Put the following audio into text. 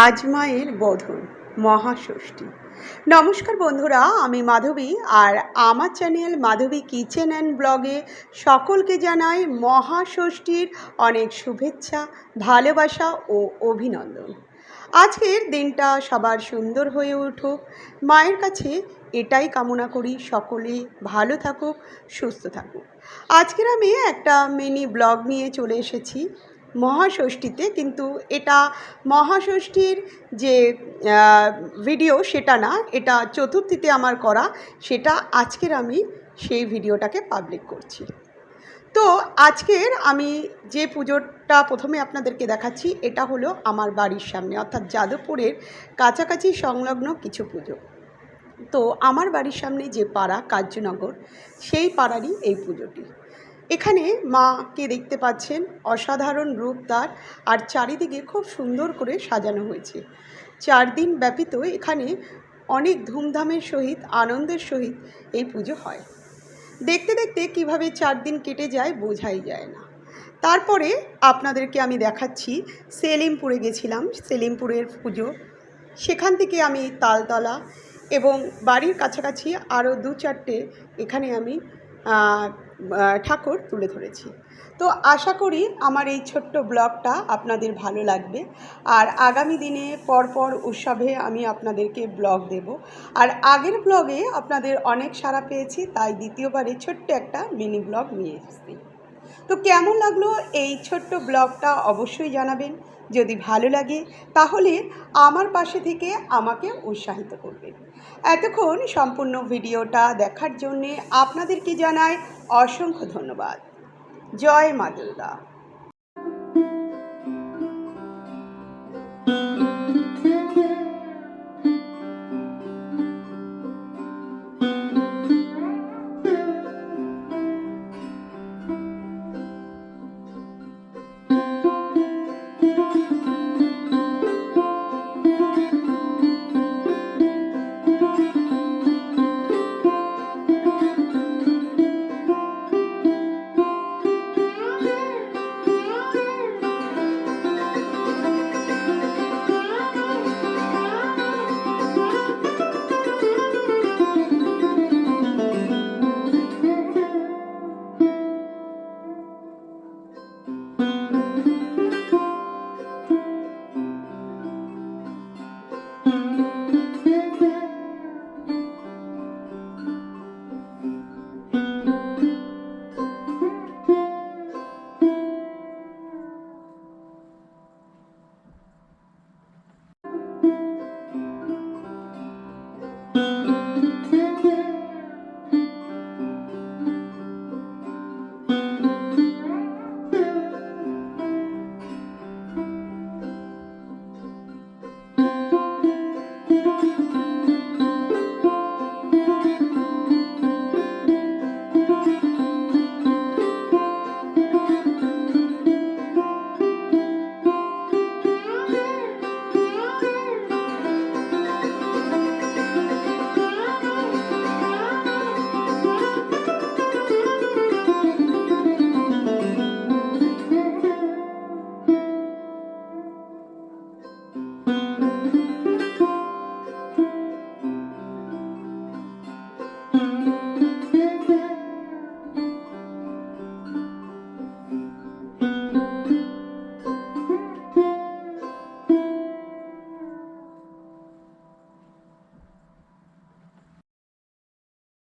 আজ মায়ের বোধন মহাষষ্ঠী। নমস্কার বন্ধুরা, আমি মাধবী আর আমার চ্যানেল মাধবী কিচেন অ্যান্ড ব্লগে সকলকে জানাই মহাষষ্ঠীর অনেক শুভেচ্ছা, ভালোবাসা ও অভিনন্দন। আজকের দিনটা সবার সুন্দর হয়ে উঠুক। মায়ের কাছে এটাই কামনা করি সকলে ভালো থাকুক, সুস্থ থাকুক। আজকের আমি একটা মিনি ব্লগ নিয়ে চলে এসেছি। মহাষষ্ঠীতে, কিন্তু এটা মহাষষ্ঠীর যে ভিডিও সেটা না, এটা চতুর্থীতে আমার করা, সেটা আজকের আমি সেই ভিডিওটাকে পাবলিক করছি। তো আজকের আমি যে পুজোটা প্রথমে আপনাদেরকে দেখাচ্ছি, এটা হলো আমার বাড়ির সামনে, অর্থাৎ যাদবপুরের কাছাকাছি সংলগ্ন কিছু পুজো। তো আমার বাড়ির সামনে যে পাড়া, কার্যনগর, সেই পাড়ারই এই পুজোটি। এখানে মাকে দেখতে পাচ্ছেন অসাধারণ রূপ তার, আর চারিদিকে খুব সুন্দর করে সাজানো হয়েছে। চার দিন ব্যাপীত এখানে অনেক ধুমধামের সহিত, আনন্দের সহিত এই পুজো হয়। দেখতে দেখতে কীভাবে চার দিন কেটে যায় বোঝাই যায় না। তারপরে আপনাদেরকে আমি দেখাচ্ছি, সেলিমপুরে গেছিলাম, সেলিমপুরের পুজো। সেখান থেকে আমি তালতলা এবং বাড়ির কাছাকাছি আরও দু চারটে এখানে আমি ঠাকুর তুলে ধরেছি। তো আশা করি আমার এই ছোট্ট ব্লগটা আপনাদের ভালো লাগবে। আর আগামী দিনে পরপর উৎসবে আমি আপনাদেরকে ব্লগ দেব। আর আগের ব্লগে আপনাদের অনেক সারা পেয়েছি, তাই দ্বিতীয়বারে ছোট্ট একটা মিনি ব্লগ নিয়ে এসেছি। তো কেমন লাগল এই ছোট্ট ব্লগটা অবশ্যই জানাবেন। যদি ভালো লাগে, তাহলে আমার পাশে থেকে আমাকে উৎসাহিত করবেন। এতক্ষণ সম্পূর্ণ ভিডিওটা দেখার জন্যে আপনাদেরকে জানাই অসংখ্য ধন্যবাদ। জয় মা দুর্গা।